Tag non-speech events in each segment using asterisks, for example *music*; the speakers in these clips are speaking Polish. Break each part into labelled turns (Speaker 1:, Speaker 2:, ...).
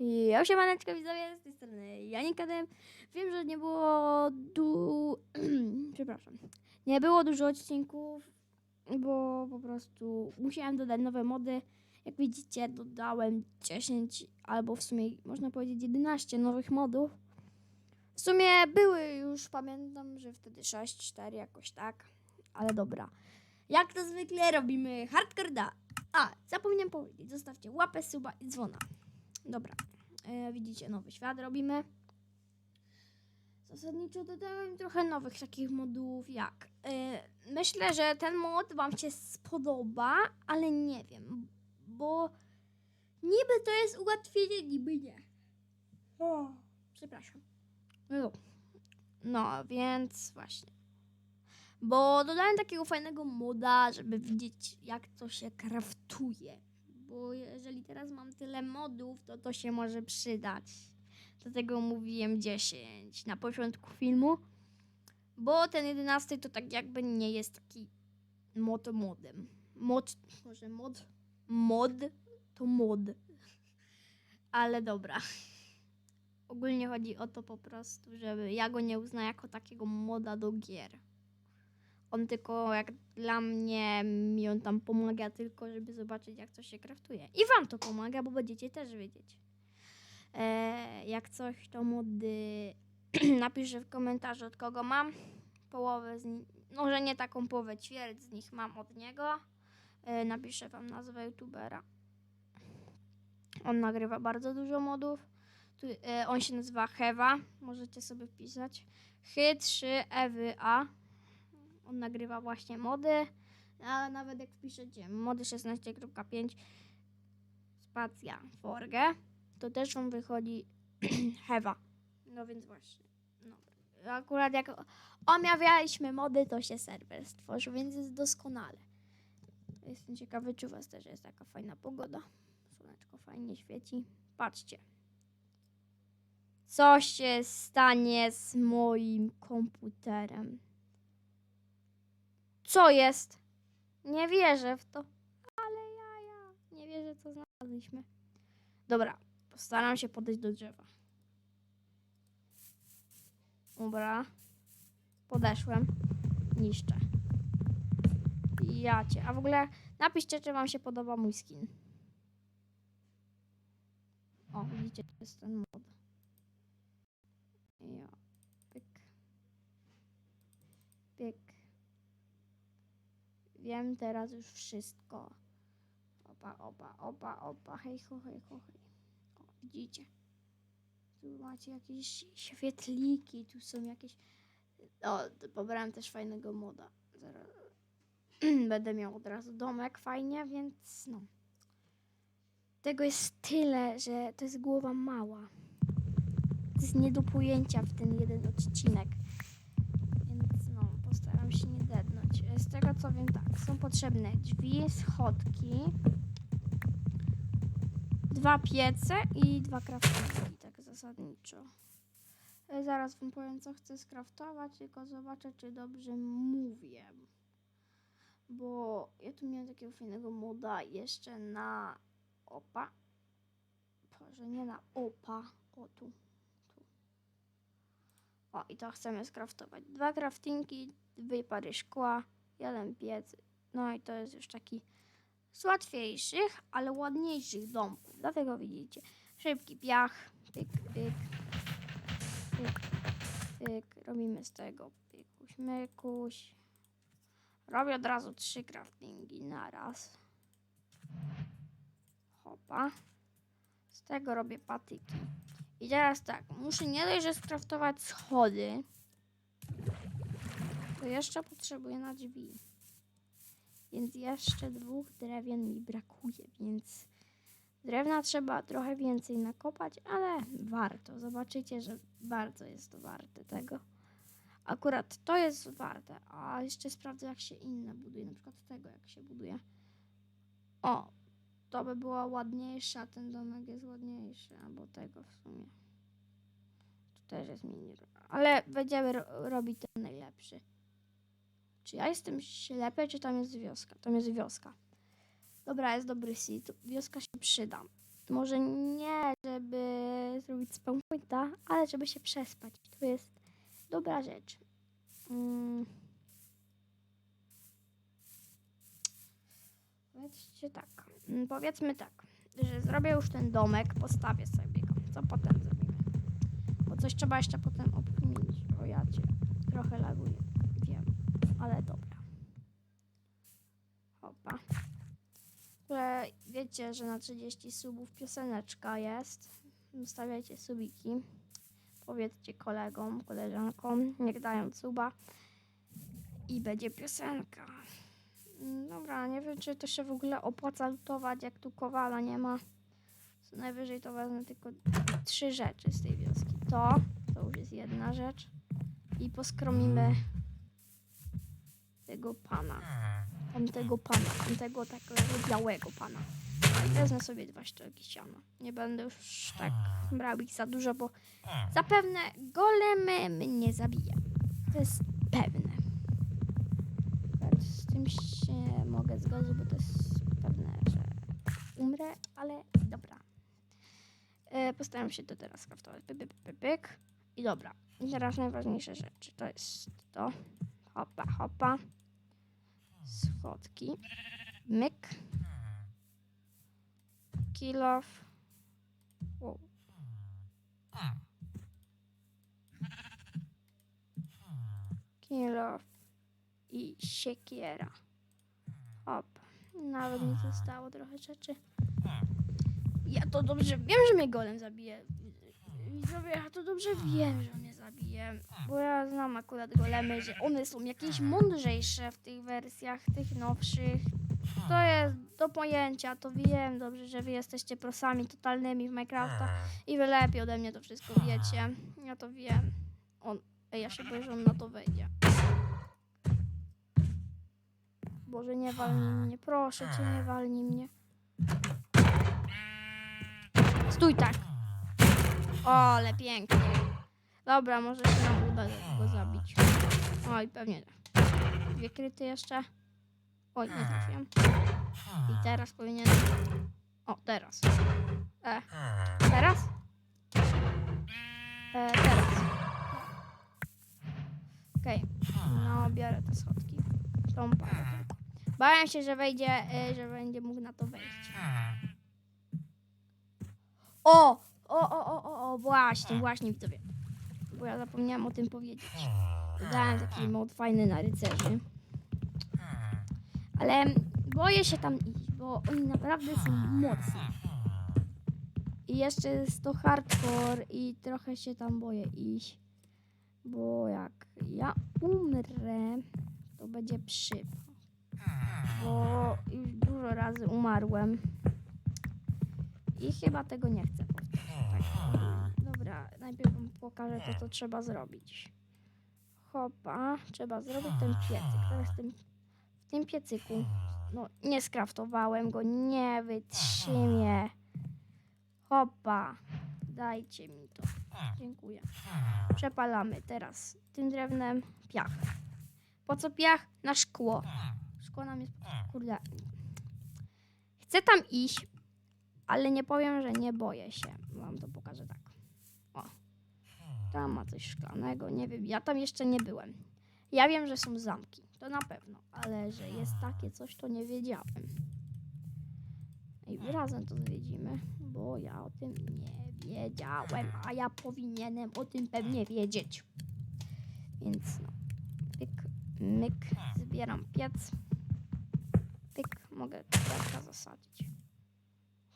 Speaker 1: Ja się maneczka widzowie z tej strony Janikadem. Wiem, że nie było du... *clears throat* przepraszam. Nie było dużo odcinków, bo po prostu musiałem dodać nowe mody. Jak widzicie, dodałem 10 albo w sumie można powiedzieć 11 nowych modów. W sumie były już, pamiętam, że wtedy 6, 4 jakoś tak. Ale dobra. Jak to zwykle robimy hardcore da. A, zapomniałem powiedzieć, zostawcie łapę, suba i dzwona. Dobra, e, widzicie, nowy świat robimy. Zasadniczo dodałem trochę nowych takich modułów jak. E, myślę, że ten mod Wam się spodoba, ale nie wiem, bo niby to jest ułatwienie, niby nie. O, przepraszam. No, no więc właśnie. Bo dodałem takiego fajnego moda, żeby widzieć, jak to się kraftuje. Bo jeżeli teraz mam tyle modów, to to się może przydać. Dlatego mówiłem 10 na początku filmu. Bo ten 11 to tak jakby nie jest taki mod modem. Mod, może mod? Mod to mod. Ale dobra. Ogólnie chodzi o to po prostu, żeby ja go nie uznał jako takiego moda do gier. On tylko jak dla mnie mi on tam pomaga tylko, żeby zobaczyć jak to się kraftuje. I wam to pomaga, bo będziecie też wiedzieć. E, jak coś to mody *clears throat* napiszę w komentarzu od kogo mam. Połowę z nich, może nie taką połowę, ćwierć z nich mam od niego. E, napiszę wam nazwę youtubera. On nagrywa bardzo dużo modów. Tu, e, on się nazywa Hewa, możecie sobie wpisać. Hy3EWA. On nagrywa właśnie mody, ale nawet jak wpiszecie mody 16.5 spacja Forge, to też on wychodzi *clears throat* Hewa. No więc właśnie. No. Akurat jak omawialiśmy mody, to się serwer stworzył, więc jest doskonale. Jestem ciekawy, czy u was też jest taka fajna pogoda. Słoneczko fajnie świeci. Patrzcie. Co się stanie z moim komputerem? Co jest? Nie wierzę w to. Ale ja, ja. Nie wierzę, co znaleźliśmy. Dobra, postaram się podejść do drzewa. Dobra. Podeszłem. Niszczę. Ja cię. A w ogóle napiszcie, czy wam się podoba mój skin. O, widzicie, to jest ten mod. Ja. Pyk. Pyk. Wiem teraz już wszystko. Opa, opa, opa, opa, hej, ho, hej, ho, hej. O, widzicie? Tu macie jakieś świetliki, tu są jakieś... O, pobrałem też fajnego moda. Zaraz... *clears throat* Będę miał od razu domek fajnie, więc no. Tego jest tyle, że to jest głowa mała. To jest nie do pojęcia w ten jeden odcinek. Postaram się nie dednąć. Z tego co wiem, tak, są potrzebne drzwi, schodki, dwa piece i dwa craftingi, tak zasadniczo. E, Zaraz wam powiem, co chcę skraftować, tylko zobaczę, czy dobrze mówię. Bo ja tu miałem takiego fajnego moda jeszcze na opa. Boże, nie na opa. O, tu. tu. O, i to chcemy skraftować. Dwa craftingi, dwie pary szkła, jeden piec. No i to jest już taki z łatwiejszych, ale ładniejszych domków. Dlatego widzicie. Szybki piach. Pyk, pyk. Pyk, pyk. Robimy z tego pykuś, mykuś. Robię od razu trzy craftingi na raz. Hopa. Z tego robię patyki. I teraz tak, muszę nie dość, że skraftować schody, to jeszcze potrzebuję na drzwi. Więc jeszcze dwóch drewien mi brakuje, więc drewna trzeba trochę więcej nakopać, ale warto. Zobaczycie, że bardzo jest to warte tego. Akurat to jest warte, a jeszcze sprawdzę jak się inne buduje, na przykład tego jak się buduje. O, to by była ładniejsza, ten domek jest ładniejszy, albo tego w sumie. Tu też jest mini, ale będziemy ro- robić ten najlepszy. Czy ja jestem ślepy, czy tam jest wioska? Tam jest wioska. Dobra, jest dobry seed. Wioska się przyda. Może nie, żeby zrobić spawn pointa, ale żeby się przespać. To jest dobra rzecz. Mm. Powiedzcie tak. Mm, Powiedzmy tak, że zrobię już ten domek, postawię sobie go. Co potem zrobimy? Bo coś trzeba jeszcze potem opłynić. O ja cię ale dobra. Hopa. Że wiecie, że na 30 subów pioseneczka jest. Zostawiajcie subiki. Powiedzcie kolegom, koleżankom, niech dają suba. I będzie piosenka. Mm, Dobra, nie wiem, czy to się w ogóle opłaca lutować, jak tu kowala nie ma. Co najwyżej to wezmę tylko trzy rzeczy z tej wioski. To, to już jest jedna rzecz. I poskromimy tego pana. Tamtego pana, tamtego takiego białego pana. I wezmę sobie dwa sztuki siana. Nie będę już tak brał ich za dużo, bo zapewne golemy mnie zabije. To jest pewne. Z tym się mogę zgodzić, bo to jest pewne, że umrę, ale dobra. E, postaram się to teraz kraftować. Pyk, pyk, pyk. I dobra. I teraz najważniejsze rzeczy. To jest to. Hopa, hopa. Schodki. Myk. Kill off. Wow. Kill off. I siekiera. Hop. Nawet mi zostało trochę rzeczy. Ja to dobrze wiem, że mnie golem zabije. Widzowie, ja to dobrze wiem, że mnie Bo ja znam akurat golemy, że one są jakieś mądrzejsze w tych wersjach, tych nowszych. To jest do pojęcia, to wiem dobrze, że wy jesteście prosami totalnymi w Minecrafta i wy lepiej ode mnie to wszystko wiecie. Ja to wiem. On, ej, ja się boję, że on na to wejdzie. Boże, nie walnij mnie, proszę cię, nie walnij mnie. Stój tak. O, ale pięknie. Dobra, może się nam uda go zabić. Oj, pewnie tak. Dwie kryty jeszcze. Oj, nie trafiłem. I teraz powinien... O, teraz. E, teraz? E, teraz. Okej, no biorę te schodki. Tą parę tylko. Bałem się, że wejdzie, e, że będzie mógł na to wejść. O! O, o, o, o, o, właśnie, właśnie widzowie. Bo ja zapomniałam o tym powiedzieć. Dodałem taki mod fajny na rycerzy. Ale boję się tam iść, bo oni naprawdę są mocni. I jeszcze jest to hardcore i trochę się tam boję iść. Bo jak ja umrę, to będzie przypał. Bo już dużo razy umarłem. I chyba tego nie chcę powtórzyć. Tak. Dobra, najpierw wam pokażę to, co trzeba zrobić. Hopa, trzeba zrobić ten piecyk. Teraz tym, w tym piecyku, no nie skraftowałem go, nie wytrzymię. Hopa, dajcie mi to. Dziękuję. Przepalamy teraz tym drewnem piach. Po co piach? Na szkło. Szkło nam jest... Kurde. Chcę tam iść, ale nie powiem, że nie boję się. Wam to pokażę tak. Tam ma coś szklanego, nie wiem. Ja tam jeszcze nie byłem. Ja wiem, że są zamki. To na pewno. Ale że jest takie coś, to nie wiedziałem. I razem to zwiedzimy, bo ja o tym nie wiedziałem, a ja powinienem o tym pewnie wiedzieć. Więc no. Pyk, myk, zbieram piec. Pyk, mogę kwiatka zasadzić.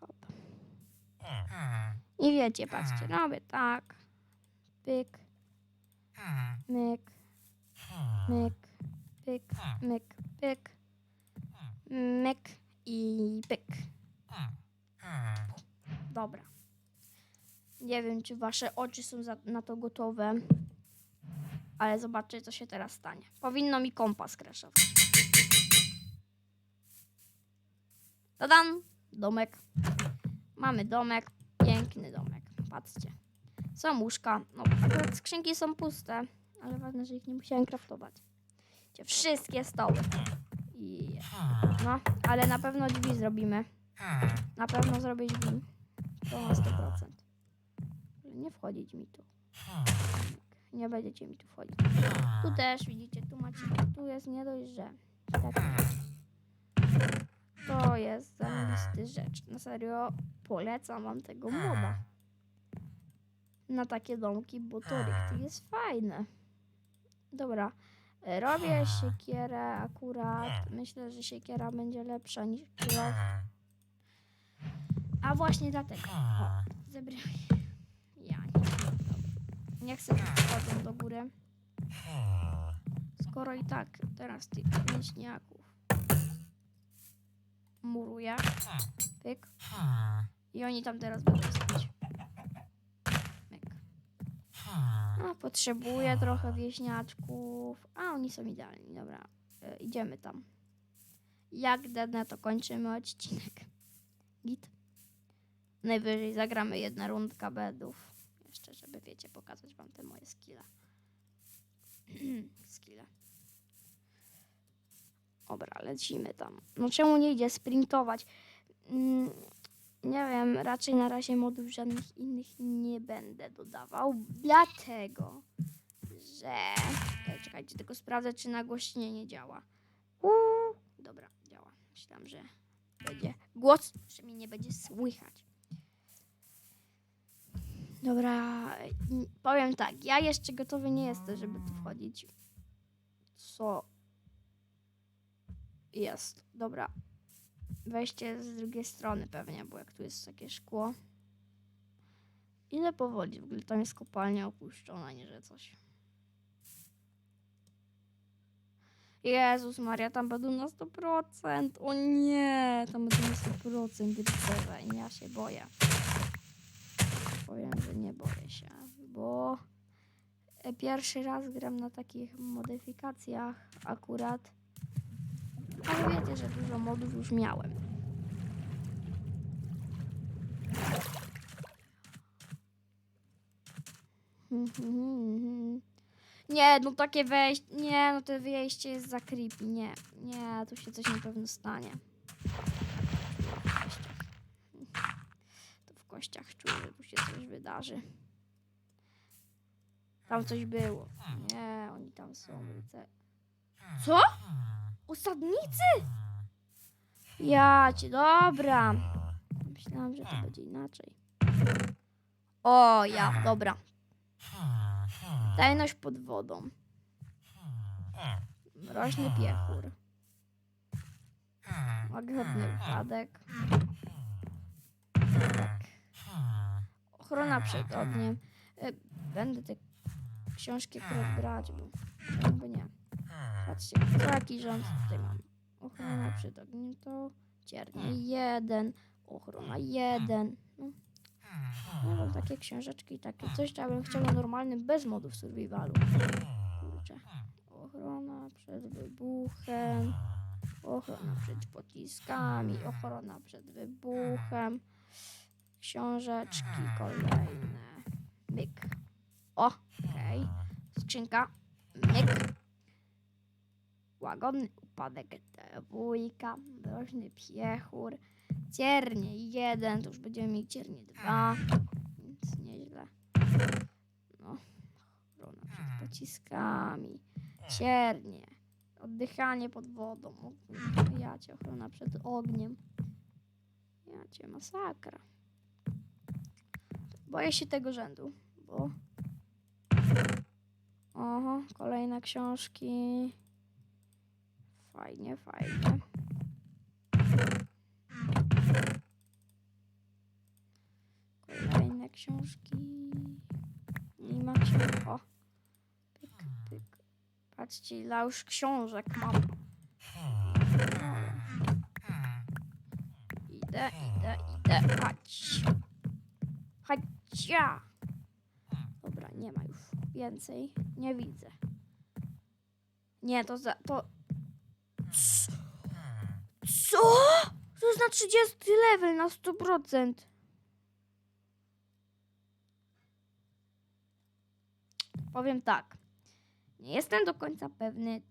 Speaker 1: Hop. I wiecie, patrzcie, robię tak. Pyk, myk, myk, pyk, myk, pyk, myk i pyk. Dobra. Nie wiem, czy wasze oczy są za, na to gotowe, ale zobaczcie, co się teraz stanie. Powinno mi kompas crashować. Tadam! Domek. Mamy domek. Piękny domek. Patrzcie. Są łóżka. No, akurat skrzynki są puste, ale ważne, że ich nie musiałem craftować. Wiecie, Wszystkie stoły. I... No, ale na pewno drzwi zrobimy. Na pewno zrobię drzwi. To na 100%. Ale nie wchodzić mi tu. Nie będziecie mi tu wchodzić. Tu też widzicie, tu macie, tu jest nie dość, że tak. To jest zajebisty rzecz. Na serio polecam wam tego moda. Na takie domki, bo to jest fajne. Dobra. e, Robię siekierę akurat. Myślę, że siekiera będzie lepsza niż kilof. A właśnie dlatego. O, zebrałem. Ja nie. Dobra. Nie chcę wchodzą do góry. Skoro i tak teraz tych mięśniaków muruję. Pyk. I oni tam teraz będą stać. Myk. A, potrzebuję trochę wieśniaczków. A, oni są idealni. Dobra, e, idziemy tam. Jak dednę, to kończymy odcinek. Git. Najwyżej zagramy jedna rundka bedów. Jeszcze, żeby wiecie, pokazać wam te moje skille. skille. Dobra, lecimy tam. No czemu nie idzie sprintować? Mm, nie wiem, raczej na razie modów żadnych innych nie będę dodawał, dlatego, że... Czekaj, czekajcie, tylko sprawdzę, czy nagłośnienie działa. Uuu, dobra, działa. Myślałam, że będzie głos, że mi nie będzie słychać. Dobra, powiem tak, ja jeszcze gotowy nie jestem, żeby tu wchodzić. Co jest? Dobra, wejście z drugiej strony pewnie, bo jak tu jest takie szkło. Ile powodzi? W ogóle tam jest kopalnia opuszczona, nie że coś. Jezus Maria, tam będą na 100%. O nie, tam będą na 100% rycerze ja się boję. Powiem, że nie boję się, bo e, pierwszy raz gram na takich modyfikacjach akurat. Ale wiecie, że dużo modów już miałem. Nie, no takie wejście, nie, no to wyjście jest za creepy, nie, nie, tu się coś na pewno stanie. To w kościach czuję, że tu się coś wydarzy. Tam coś było. Nie, oni tam są. Co? Osadnicy? Ja cię, dobra. Myślałam, że to będzie inaczej. O, ja, dobra. Tajność pod wodą. Mroźny piechur. Łagodny upadek. Tak. Ochrona przed ogniem. E, Będę te książki brać, bo nie. Patrzcie, co jaki rząd tutaj mam. Ochrona przed ogniem to ciernie jeden, ochrona jeden. No, no mam takie książeczki, takie coś, co ja bym chciał na normalnym, bez modów survivalu. Kurczę. Ochrona przed wybuchem, ochrona przed pociskami, ochrona przed wybuchem, książeczki kolejne. Myk. O, okej. Skrzynka. Myk. Łagodny upadek dwójka, mroźny piechur, ciernie jeden, to już będziemy mieli ciernie dwa, więc nieźle. No, ochrona przed pociskami, ciernie, oddychanie pod wodą, ja cię, ochrona przed ogniem, ja cię, masakra. Boję się tego rzędu, bo... Oho, kolejne książki. Fajnie, fajnie. Kolejne książki. Nie ma książek. O. Pyk, pyk. Patrzcie, ile już książek mam. Idę, idę, idę. Chodź. Chodźcia. Dobra, nie ma już więcej. Nie widzę. Nie, to za... to... Co? To jest na 30 level, na 100%. Powiem tak. Nie jestem do końca pewny,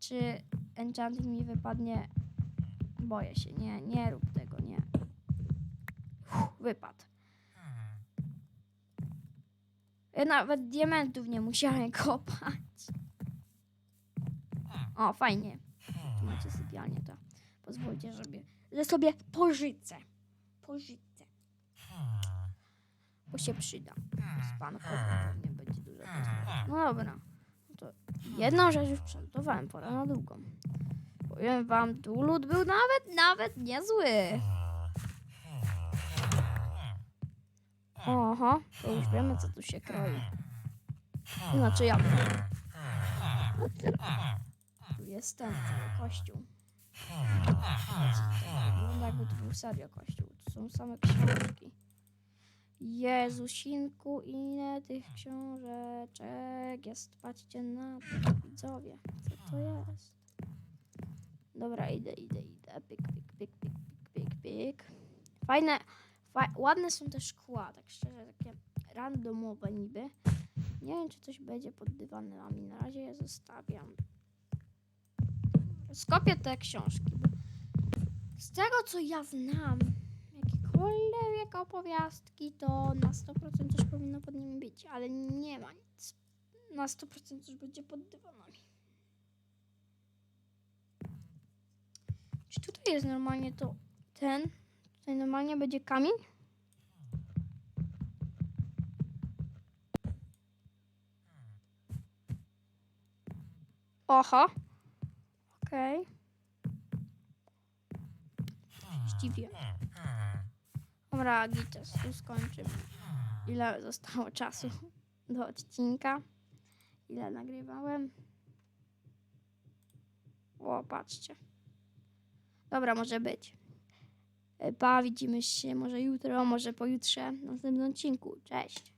Speaker 1: czy enchanting mi wypadnie. Boję się. Nie, nie rób tego, nie. Uff, wypadł. Ja nawet diamentów nie musiałem *laughs* kopać. O, fajnie. Macie sypialnię, to pozwólcie, żeby, że sobie pożycę. Pożycę. Bo się przyda. Spanko pewnie będzie dużo. No dobra. No to jedną rzecz już przygotowałem, pora na drugą. Powiem wam, tu lód był nawet, nawet niezły. Oho, to już wiemy, co tu się kroi. Znaczy ja wiem. Tu jest ten cały kościół. Wygląda jakby to był serio kościół. Tu są same książki. Jezusinku, ile tych książeczek jest? Patrzcie na to, widzowie. Co to jest? Dobra, idę, idę, idę. Pyk, pyk, pyk, pyk, pyk, pyk, pyk. Fajne, fa ładne są te szkła, tak szczerze, takie randomowe niby. Nie wiem, czy coś będzie pod dywanami. Na razie je zostawiam. Skopię te książki. Z tego, co ja znam, jakiekolwiek opowiastki, to na 100% coś powinno pod nimi być, ale nie ma nic. Na 100% coś będzie pod dywanami. Czy tutaj jest normalnie to ten? Tutaj normalnie będzie kamień? Oho. Okej. Zdziwię. Dobra, Gites, tu skończymy. Ile zostało czasu do odcinka? Ile nagrywałem? O, patrzcie. Dobra, może być. Pa, widzimy się może jutro, może pojutrze w następnym odcinku. Cześć.